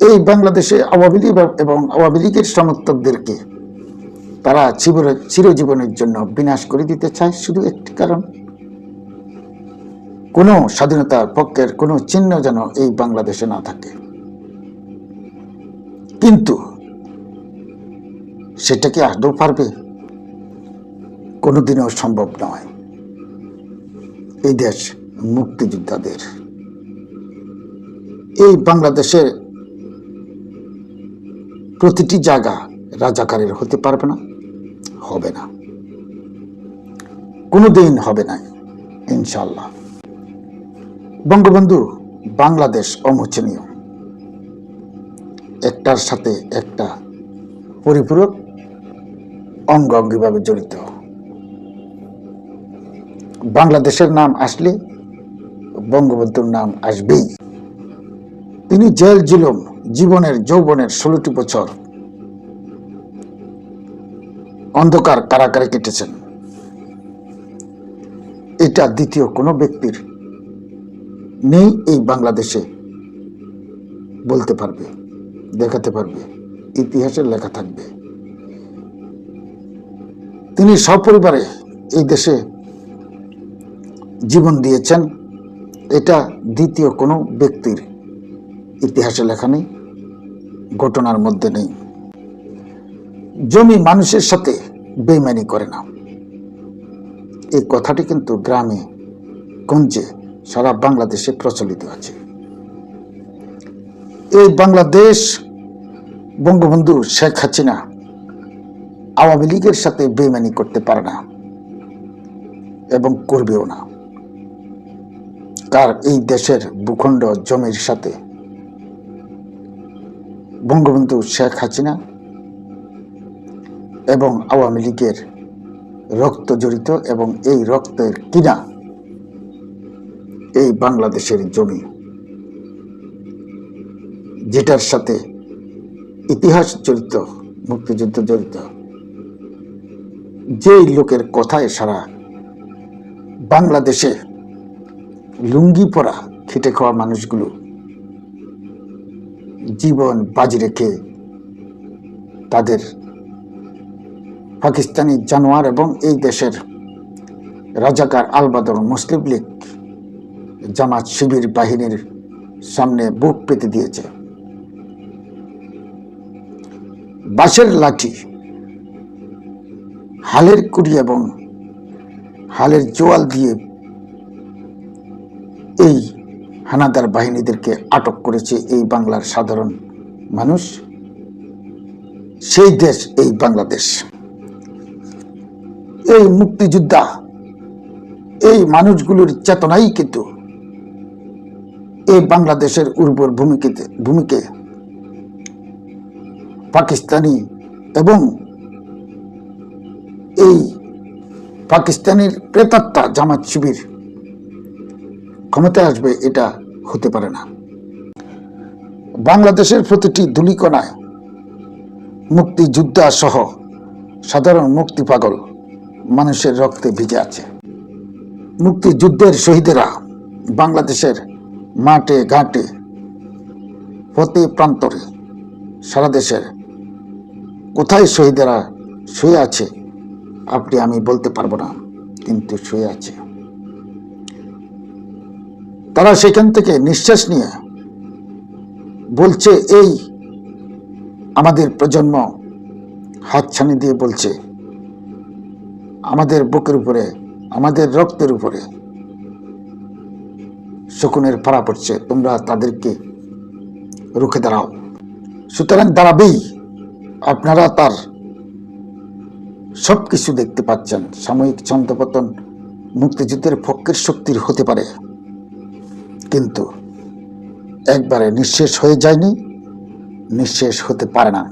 এই বাংলাদেশে আওয়ামী লীগ এবং আওয়ামী লীগের সমর্থকদেরকে তারা চির- চিরজীবনের জন্য বিনাশ করে দিতে চায়, শুধু একটি কারণ। কোনো স্বাধীনতার পক্ষের কোনো চিহ্ন যেন এই বাংলাদেশে না থাকে। কিন্তু সেটা কি আদৌ পারবে? কোনোদিনও সম্ভব নয়। এই দেশ মুক্তিযোদ্ধাদের। এই বাংলাদেশের প্রতিটি জায়গা রাজাকারের হতে পারবে না, হবে না। কোনোদিন হবে না ইনশাল্লাহ বঙ্গবন্ধু বাংলাদেশ অমোচনীয়। একটার সাথে একটা পরিপূরক অঙ্গ অঙ্গিভাবে জড়িত। বাংলাদেশের নাম আসলে বঙ্গবন্ধুর নাম আসবেই। তিনি জেল জুলুম জীবনের যৌবনের ষোলোটি বছর অন্ধকার কারাগারে কেটেছেন। এটা দ্বিতীয় কোনো ব্যক্তির নেই এই বাংলাদেশে বলতে পারবে, দেখাতে পারবে, ইতিহাসের লেখা থাকবে। তিনি সপরিবারে এই দেশে জীবন দিয়েছেন, এটা দ্বিতীয় কোনো ব্যক্তির ইতিহাসে লেখা নেই। ঘটনার মধ্যে নেই। জমি মানুষের সাথে বেইমানি করে না। এই কথাটি কিন্তু গ্রামে, গঞ্জে সারা বাংলাদেশে প্রচলিত আছে। এই বাংলাদেশ বঙ্গবন্ধু শেখ হাসিনা আওয়ামী লীগের সাথে বেইমানি করতে পারে না এবং করবেও না। কার এই দেশের ভূখণ্ড জমির সাথে বঙ্গবন্ধু শেখ হাসিনা এবং আওয়ামী লীগের রক্ত জড়িত এবং এই রক্তের কিনা এই বাংলাদেশের জমি, যেটার সাথে ইতিহাস জড়িত, মুক্তিযুদ্ধ জড়িত, যেই লোকের কথায় সারা বাংলাদেশে লুঙ্গি পরা খেটে খাওয়া মানুষগুলো জীবন বাজি রেখে তাদের পাকিস্তানি জানোয়ার এবং এই দেশের রাজাকার আলবাদর মুসলিম লীগ জামাত শিবির বাহিনীর সামনে বুক পেতে দিয়েছে। বাঁশের লাঠি, হালের কুড়ি এবং হালের জোয়াল দিয়ে এই হানাদার বাহিনীদেরকে আটক করেছে এই বাংলার সাধারণ মানুষ। সেই দেশ, এই বাংলাদেশ। এই মুক্তিযোদ্ধা, এই মানুষগুলোর চেতনাই কিন্তু এই বাংলাদেশের উর্বর ভূমিকে ভূমিকে। পাকিস্তানি এবং এই পাকিস্তানের প্রেতাত্মা জামাত শিবির ক্ষমতায় আসবে এটা হতে পারে না। বাংলাদেশের প্রতিটি ধুলিকণায় মুক্তিযোদ্ধা সহ সাধারণ মুক্তি পাগল মানুষের রক্তে ভিজে আছে। মুক্তিযুদ্ধের শহীদেরা বাংলাদেশের মাঠে, ঘাটে প্রতি প্রান্তরে, সারা দেশের কোথায় শহীদেরা শুয়ে আছে, আপনি, আমি বলতে পারব না, কিন্তু শুয়ে আছে। তারা সেখান থেকে নিঃশ্বাস নিয়ে বলছে, এই আমাদের প্রজন্ম হাতছানি দিয়ে বলছে, আমাদের বুকের উপরে, আমাদের রক্তের উপরে শকুনের পাড়া পড়ছে, তোমরা তাদেরকে রুখে দাঁড়াও। সুতরাং দাঁড়াবেই, আপনারা তার সব কিছু দেখতে পাচ্ছেন। সাময়িক ছন্দপতন মুক্তিযুদ্ধের পক্ষের শক্তির হতে পারে। কিন্তু একবারে নিঃশেষ হয়ে যায়নি নিঃশেষ হতে পারে না।